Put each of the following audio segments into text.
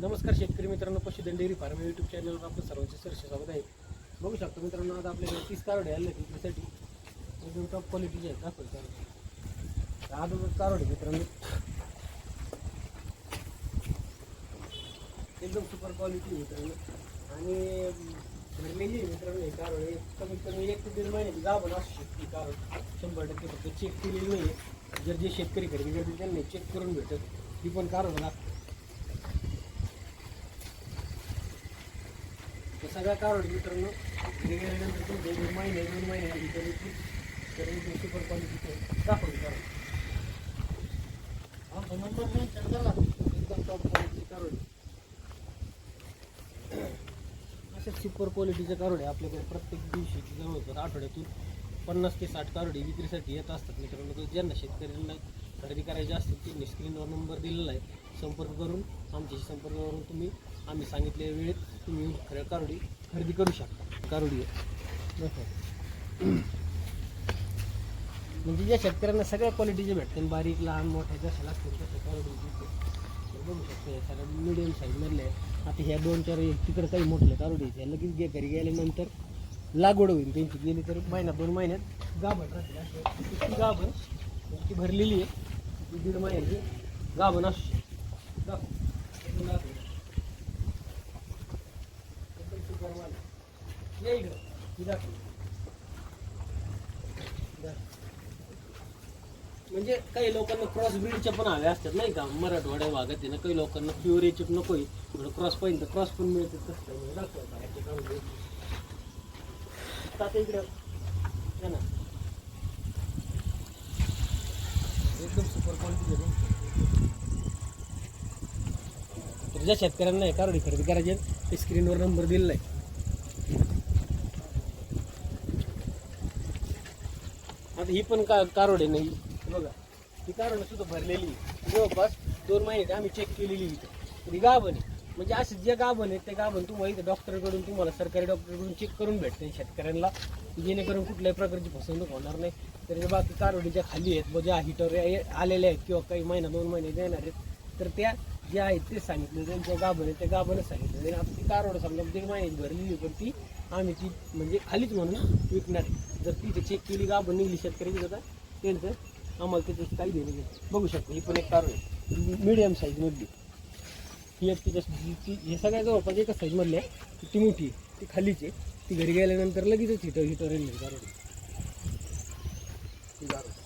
नमस्कार शेतकरी मित्रांनो पशुधन डेअरी फार्म युट्यूब चॅनलवर आपलं सर्वांचे सरसे स्वागत आहे. बघू शकतो मित्रांनो आता आपल्याकडे तीस कारवडे आले विक्रीसाठी. एकदम टॉप क्वालिटीचे आहेत दाखवत कारवडे अगोदर कारवडे मित्रांनो. एकदम सुपर क्वालिटी मित्रांनो. आणि भरलेली आहे मित्रांनो हे कारवडे. कमीत कमी एक ते दीड महिन्याची गाभण असू शकते कारण कारवड. शंभर टक्के फक्त चेक केलेली नाही आहे जर जे शेतकरी खरेदी करतील त्यांना चेक करून भेटत ही पण कारवड लागते तर सगळ्या कारवड मित्रांनो? घरी गेल्यानंतर तुमचे दोन महिने दोन महिने आधी तर मी सुपर क्वालिटीचं दाखवून कारण आमचा नंबर मेन्शन झाला. एकदम टॉप क्वालिटीचे कारवड असे सुपर क्वालिटीचे आहे आपल्याकडे प्रत्येक दिवशी जवळपास आठवड्यातून पन्नास ते साठ कारवडे विक्रीसाठी येत असतात मित्रांनो. तर ज्यांना शेतकऱ्यांना खरेदी करायचे असतील त्यांनी स्क्रीनवर नंबर दिलेला आहे. संपर्क करून आमच्याशी संपर्क करून तुम्ही आम्ही सांगितलेल्या वेळेत तुम्ही येऊन कारुडी खरेदी करू शकता. कारुडी म्हणजे ज्या शेतकऱ्यांना सगळ्या क्वालिटीचे भेटते बारीक लहान मोठ्या जशा लागतील तसं कारवडी बघू शकतो या सगळ्या मिडियम साईजमधले मधले. आता ह्या दोन चार तिकडे काही मोठले कारुडी ह्या लगेच गे घरी गेल्यानंतर लागवड होईल. त्यांची गेली तर महिना दोन महिन्यात गाभण राहते ती गाभण ती भरलेली आहे. दीड महिन्याची गाभण असू शकते. दाखव. एकदम दाखव. एकदम सुपर माल आहे. ये इकडं. ही दाखव. दाखव. म्हणजे काही लोकांना क्रॉस ब्रीडच्या पण हव्या असतात नाही का? मराठवाड्या भागात आहे ना काही लोकांना प्युअर याचे नको आहे. थोडं क्रॉस पाहिजे तर क्रॉस पण मिळते. कसं काय बाहेरचे इकडं. ना. एकदम सुपर क्वालिटी ज्या शेतकऱ्यांना एका कारवडी खरेदी करायची ते स्क्रीनवर नंबर दिलेला आहे. आता ही पण का कारवडे नाही बघा ही कारवडे सुद्धा भरलेली आहे. जवळपास दोन महिने आम्ही चेक केलेली इथं. तर ही गाभण आहे. म्हणजे असे जे गाभण आहेत ते गाभण तुम्हाला इथं डॉक्टरकडून तुम्हाला सरकारी डॉक्टरकडून चेक करून भेटते शेतकऱ्यांना. जेणेकरून कुठल्याही प्रकारची फसवणूक होणार नाही. तर बाकी बाकी कारवडीच्या खाली आहेत ज्या हिटर आलेल्या आहेत किंवा काही महिना दोन महिने देणार आहेत तर त्या जे आहेत ते सांगितलं त्यांच्या गाभण आहे त्या गाभणच सांगितले आता ती कारवड समजा दीड महिन्याची भरलेली पण ती आम्ही ती म्हणजे खालीच म्हणून विकणार आहे. जर तिथे चेक केली गाभण निघली शेतकऱ्याची जाता त्यांचं आम्हाला त्याच्याशी काही देणे नाही. बघू शकतो ही पण एक कारवड आहे. मिडियम साईजमधली ही एक तिच्या ती हे सगळ्या जवळपास एकच साईजमधली आहे. ती मोठी आहे. ती खालीच आहे. ती घरी गेल्यानंतर लगेचच हिटर हिटर येईल कारवड ही कारवड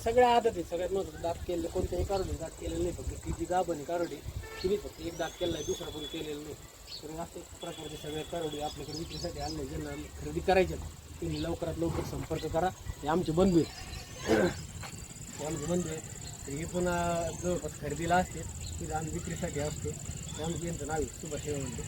सगळ्या आदत आहे सगळ्यात महत्त्वाचं दात केलेलं कोणत्याही कारोडी दात केलेलं नाही फक्त ती जी गाभण आहे कारवडी तिने फक्त एक दात केला आहे दुसरा कोणी केलेलं नाही. तर असे प्रकारचे सगळ्या कारोडी आपल्याकडे विक्रीसाठी आणले ज्यांना खरेदी करायच्या. त्यांनी लवकरात लवकर संपर्क करा. हे आमचे बंधू आहेत. हे आमचे बंधू आहेत. हे पण जवळपास खरेदीला असते तिथे आम्ही विक्रीसाठी असतो. आमचे आमचं यांचं नाव आहे सुभाष म्हणते